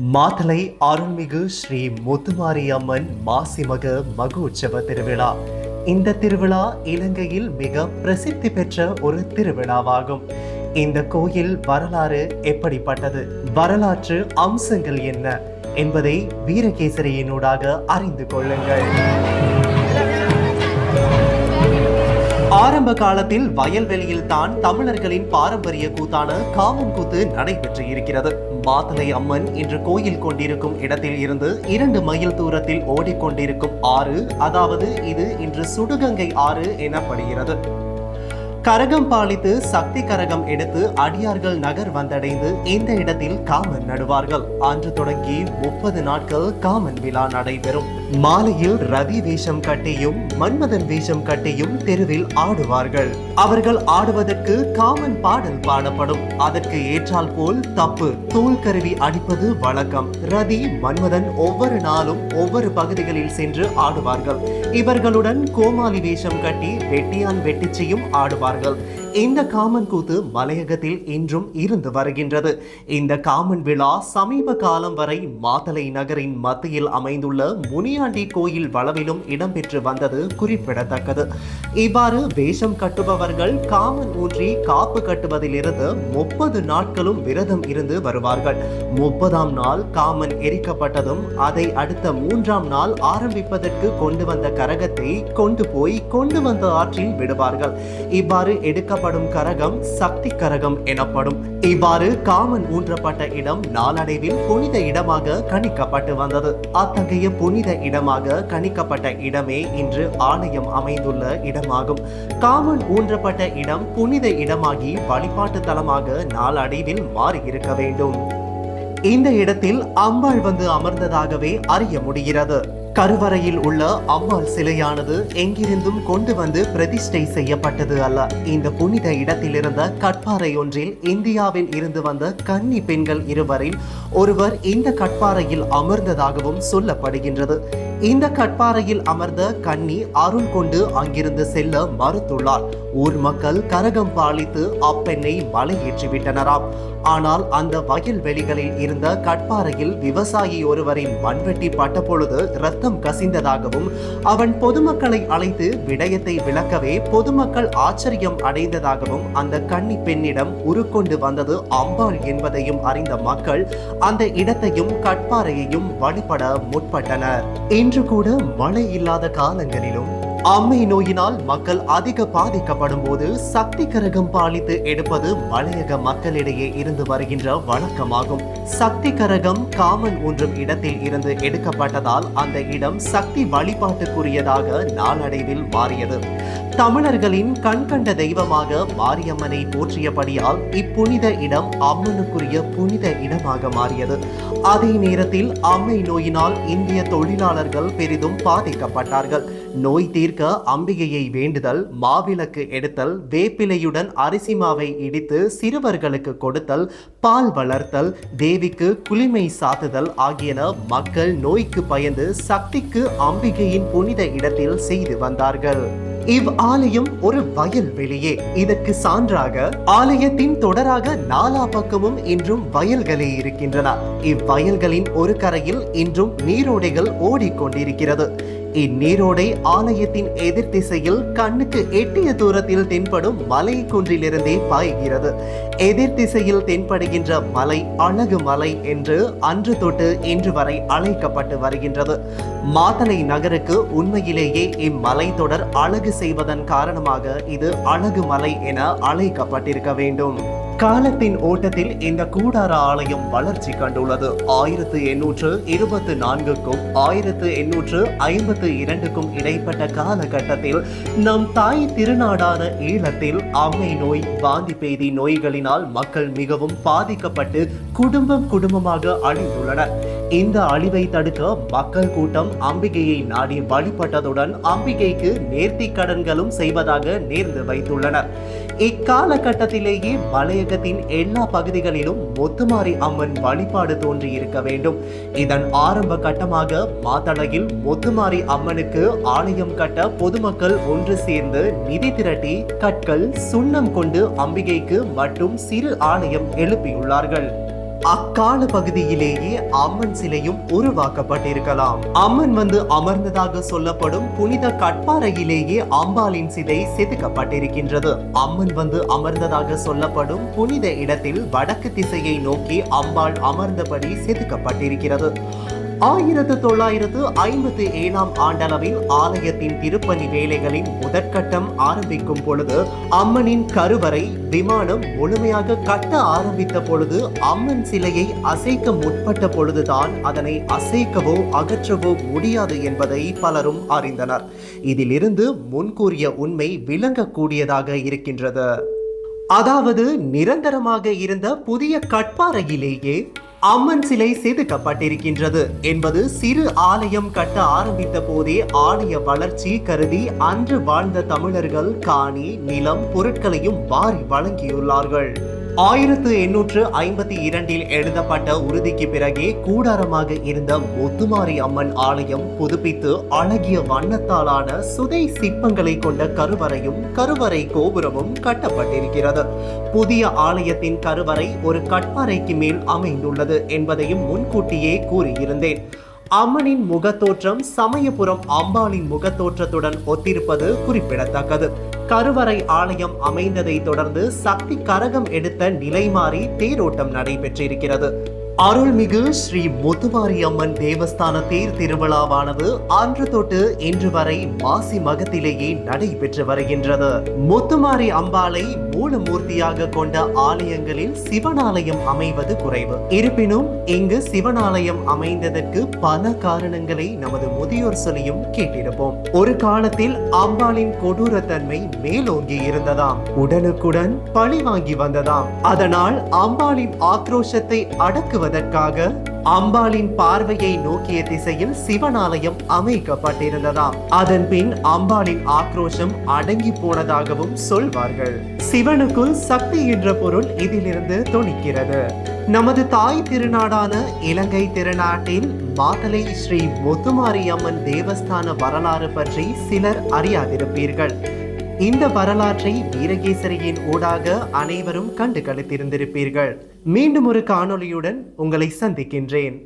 மாத்தலை அருள்மிகு ஸ்ரீ முத்துமாரி அம்மன் மாசிமக மகோற்சவ திருவிழா. இந்த திருவிழா இலங்கையில் மிக பிரசித்தி பெற்ற ஒரு திருவிழாவாகும். இந்த கோயில் வரலாறு எப்படிப்பட்டது? வரலாற்று அம்சங்கள் என்ன? என்பதை வீரகேசரியினூடாக அறிந்து கொள்ளுங்கள். ஆரம்ப காலத்தில் வயல்வெளியில் தான் தமிழர்களின் பாரம்பரிய கூத்தான காமன் கூத்து நடைபெற்று இருக்கிறது. மாத்தலை அம்மன் இன்று கோயில் கொண்டிருக்கும் இடத்தில் இருந்து இரண்டு மைல் தூரத்தில் ஓடிக்கொண்டிருக்கும் ஆறு அதாவது இது இன்று சுடுகங்கை ஆறு எனப்படுகிறது. கரகம் பாலித்து சக்தி கரகம் எடுத்து அடியார்கள் நகர் வந்தடைந்து இந்த இடத்தில் காமன் நடுவார்கள். அன்று தொடங்கி முப்பது நாட்கள் காமன் விழா நடைபெறும். மாலையில் ரவி வேஷம் கட்டியும் மன்மதன் வேஷம் கட்டியும் தெருவில் ஆடுவார்கள். அவர்கள் ஆடுவதற்கு காமன் பாடல் பாடப்படும். அதற்கு ஏற்றால் போல் தப்பு தோல் கருவி அடிப்பது வழக்கம். ரதி மன்மதன் ஒவ்வொரு நாளும் ஒவ்வொரு பகுதிகளில் சென்று ஆடுவார்கள். இவர்களுடன் கோமாளி வேஷம் கட்டி வெட்டியான் வெட்டிச்சியும் ஆடுவார்கள். கொள்வார்கள் இந்த காமன் கூத்து மலையகத்தில் இன்றும் இருந்து வருகின்றது. இந்த காமன் விழா சமீப காலம் வரை மாத்தலை நகரின் மத்தியில் அமைந்துள்ள முனியாண்டி கோயில் வளவிலும் இடம்பெற்று வந்தது குறிப்பிடத்தக்கது. இவ்வாறு வேஷம் கட்டுபவர்கள் காமன் ஊற்றி காப்பு கட்டுவதிலிருந்து முப்பது நாட்களும் விரதம் இருந்து வருவார்கள். முப்பதாம் நாள் காமன் எரிக்கப்பட்டதும் அதை அடுத்த மூன்றாம் நாள் ஆரம்பிப்பதற்கு கொண்டு வந்த கரகத்தை கொண்டு போய் கொண்டு வந்த ஆற்றில் விடுவார்கள். இவ்வாறு எடுக்க ஊன்றப்படும் கரகம் சக்தி கரகம் எனப்படும். இவ்வாறு காமன் ஊன்றப்பட்ட இடம் நாளடைவில் புனித இடமாக கணிக்கப்பட்டு வந்தது. அத்தகைய புனித இடமாக கணிக்கப்பட்ட இடமே இன்று ஆலயம் அமைந்துள்ள இடமாகும். காமன் ஊன்றப்பட்ட இடம் புனித இடமாகி வழிபாட்டு தலமாக நாளடைவில் மாறியிருக்க வேண்டும். இந்த இடத்தில் அம்பாள் வந்து அமர்ந்ததாகவே அறிய முடிகிறது. கருவறையில் உள்ள அம்பாள் சிலையானது எங்கிருந்தும் கொண்டு வந்து பிரதிஷ்டை செய்யப்பட்டது அல்ல. இந்த புனித இடத்திலிருந்த கட்பாறை ஒன்றில் இந்தியாவில் இருந்து வந்த கன்னி பெண்கள் இருவரில் ஒருவர் இந்த கட்பாறையில் அமர்ந்ததாகவும் சொல்லப்படுகின்றது. இந்த கட்பாறையில் அமர்ந்த கன்னி அருள் கொண்டு அங்கிருந்து செல்ல மறுத்துள்ளார். ஊர் மக்கள் கரகம் பாலித்து அப்பெண்ணை மலையேற்றிவிட்டனராம். ஆனால் அந்த வயல்வெளிகளில் இருந்த கட்பாறையில் விவசாயி ஒருவரின் மண்வெட்டி பட்ட பொழுது ரத்தம் கசிந்ததாகவும் அவன் பொதுமக்களை அழைத்து விடயத்தை விளக்கவே பொதுமக்கள் ஆச்சரியம் அடைந்ததாகவும் அந்த கன்னி பெண்ணிடம் உருக்கொண்டு வந்தது அம்பாள் என்பதையும் அறிந்த மக்கள் அந்த இடத்தையும் கட்பாறையையும் வழிபட முற்பட்டனர். இன்று கூட மழை இல்லாத காலங்களிலும் அம்மை நோயினால் மக்கள் அதிக பாதிக்கப்படும் போது சக்தி கரகம் பாலித்து எடுப்பது மலையக மக்களிடையே இருந்து வருகின்ற வழக்கமாகும். சக்தி கரகம் காமன் ஒன்றும் இடத்தில் இருந்து எடுக்கப்பட்டதால் அந்த இடம் சக்தி வழிபாட்டுக்குரியதாக நாளடைவில் மாறியது. தமிழர்களின் கண்கண்ட தெய்வமாக மாரியம்மனை போற்றியபடியால் இப்புனித இடம் அம்மனுக்குரிய புனித இடமாக மாறியது. அதே நேரத்தில் அம்மை நோயினால் இந்திய தொழிலாளர்கள் பெரிதும் பாதிக்கப்பட்டார்கள். நோய் தீர்க்க அம்பிகையை வேண்டுதல் மாவிளக்கு எடுத்தல் வேப்பிலையுடன் அரிசி மாவை இடித்து சிறுவர்களுக்கு கொடுத்தல் பால் வளர்த்தல் தேவிக்கு குளிமை சாத்துதல் ஆகியன மக்கள் நோய்க்கு பயந்து சக்திக்கு அம்பிகையின் புனித இடத்தில் செய்து வந்தார்கள். இவ் ஆலயம் ஒரு வயல் வெளியே. இதற்கு சான்றாக ஆலயத்தின் தொடராக நாலா பக்கமும் இன்றும் வயல்களே இருக்கின்றன. இவ்வயல்களின் ஒரு கரையில் இன்றும் நீரோடைகள் ஓடிக்கொண்டிருக்கிறது. இந்நீரோடை ஆலயத்தின் எதிர் திசையில் கண்ணுக்கு எட்டிய தூரத்தில் தென்படும் மலை குன்றிலிருந்தே பாய்கிறது. எதிர் திசையில் தென்படுகின்ற மலை அழகு மலை என்று அன்று தொட்டு இன்று வரை அழைக்கப்பட்டு வருகின்றது. மாத்தளை நகருக்கு உண்மையிலேயே இம்மலை தொடர் அழகு செய்வதன் காரணமாக இது அழகு மலை என அழைக்கப்பட்டிருக்க வேண்டும். காலத்தின் ஓட்டத்தில் இந்த கூடார ஆலயம் வளர்ச்சி கண்டுள்ளது. ஆயிரத்து எண்ணூற்று இருபத்து நான்குக்கும் ஆயிரத்து எண்ணூற்று ஐம்பத்து இரண்டுக்கும் இடைப்பட்ட காலகட்டத்தில் நம் தாய் திருநாடான ஈழத்தில் அம்மை நோய் வாந்தி பேதி நோய்களினால் மக்கள் மிகவும் பாதிக்கப்பட்டு குடும்பம் குடும்பமாக அழிந்துள்ளனர். இந்த அழிவை தடுக்க மக்கள் கூட்டம் அம்பிகையை நாடி வழிபட்டதுடன் அம்பிகைக்கு நேர்த்தி கடன்களும் செய்வதாக நேர்ந்து வைத்துள்ளனர். இக்காலகட்டத்திலேயே மலையகத்தின் எல்லா பகுதிகளிலும் முத்துமாரி அம்மன் வழிபாடு தோன்றி இருக்க வேண்டும். இதன் ஆரம்ப கட்டமாக மாத்தளையில் முத்துமாரி அம்மனுக்கு ஆலயம் கட்ட பொதுமக்கள் ஒன்று சேர்ந்து நிதி திரட்டி கற்கள் சுண்ணம் கொண்டு அம்பிகைக்கு மற்றும் சிறு ஆலயம் எழுப்பியுள்ளார்கள். அக்கால பகுதியிலேயே அம்மன் சிலையும் உருவாக்கப்பட்டிருக்கலாம். அம்மன் வந்து அமர்ந்ததாக சொல்லப்படும் புனித கட்பாறையிலேயே அம்பாளின் சிலை செதுக்கப்பட்டிருக்கின்றது. அம்மன் வந்து அமர்ந்ததாக சொல்லப்படும் புனித இடத்தில் வடக்கு திசையை நோக்கி அம்பாள் அமர்ந்தபடி செதுக்கப்பட்டிருக்கிறது. ஆயிரத்து தொள்ளாயிரத்து ஐம்பத்தி ஏழாம் ஆண்டளவில் ஆலயத்தின் திருப்பணி வேலைகளின் முதற்கட்டம் ஆரம்பிக்கும் பொழுது அம்மனின் கருவறை விமானம் முழுமையாக கட்ட ஆரம்பித்த பொழுது அம்மன் சிலையை அசைக்க முற்பட்ட பொழுதுதான் அதனை அசைக்கவோ அகற்றவோ முடியாது என்பதை பலரும் அறிந்தனர். இதிலிருந்து முன்கூறிய உண்மை விளங்கக்கூடியதாக இருக்கின்றது. அதாவது நிரந்தரமாக இருந்த புதிய கட்பாறையிலேயே அம்மன் சிலை செதுக்கப்பட்டிருக்கின்றது என்பது சிறு ஆலயம் கட்ட ஆரம்பித்த போதே ஆலய வளர்ச்சி கருதி அன்று வாழ்ந்த தமிழர்கள் காணி நிலம் பொருட்களையும் வாரி வழங்கியுள்ளார்கள். ஆயிரத்து எண்ணூற்று ஐம்பத்தி இரண்டில் எழுதப்பட்ட உறுதிக்கு பிறகே கூடாரமாக இருந்த முத்துமாரி அம்மன் ஆலயம் புதுப்பித்து அழகிய வண்ணத்தாலான சுதை சிற்பங்களை கொண்ட கருவறையும் கருவறை கோபுரமும் கட்டப்பட்டிருக்கிறது. புதிய ஆலயத்தின் கருவறை ஒரு கட்பாறைக்கு மேல் அமைந்துள்ளது என்பதையும் முன்கூட்டியே கூறியிருந்தேன். அம்மனின் முகத்தோற்றம் சமயபுரம் அம்பாளின் முகத்தோற்றத்துடன் ஒத்திருப்பது குறிப்பிடத்தக்கது. கருவறை ஆலயம் அமைந்ததை தொடர்ந்து சக்தி கரகம் எடுத்த நிலை மாறி தேரோட்டம் நடைபெற்றிருக்கிறது. அருள்மிகு ஸ்ரீ முத்துமாரி அம்மன் தேவஸ்தான தேர் திருவிழாவானது அன்று தொட்டு இன்று வரை மாசி மகத்திலேயே நடைபெற்று வருகின்றது. முத்துமாரி அம்பாளை மூலமூர்த்தியாக கொண்ட ஆலயங்களில் சிவனாலயம் அமைவது குறைவு. இருப்பினும் இங்கு சிவனாலயம் அமைந்ததற்கு பல காரணங்களை நமது முதியோர் சொல்லியும் கேட்டிருப்போம். ஒரு காலத்தில் அம்பாளின் கொடூரத்தன்மை மேலோங்கி இருந்ததாம். உடனுக்குடன் பழி வாங்கி வந்ததாம். அதனால் அம்பாளின் ஆக்ரோஷத்தை அடக்குவது அடக்குவதற்காக அம்பாளின் பார்வையை நோக்கிய திசையில் சிவனாலயம் அமைக்கப்பட்டிருந்ததாம். அதன் பின் அம்பாளின் ஆக்ரோஷம் அடங்கி போனதாகவும் சொல்வார்கள். சிவனுக்குள் சக்தி என்ற பொருள் இதிலிருந்து தொனிக்கிறது நமது தாய் திருநாடான இலங்கை திருநாட்டில் மாத்தலை ஸ்ரீ முத்துமாரி அம்மன் தேவஸ்தான வரலாறு பற்றி சிலர் அறியாதிருப்பீர்கள். இந்த வரலாற்றை வீரகேசரியின் ஊடாக அனைவரும் கண்டு களித்திருந்திருப்பீர்கள். மீண்டும் ஒரு காணொலியுடன் உங்களை சந்திக்கின்றேன்.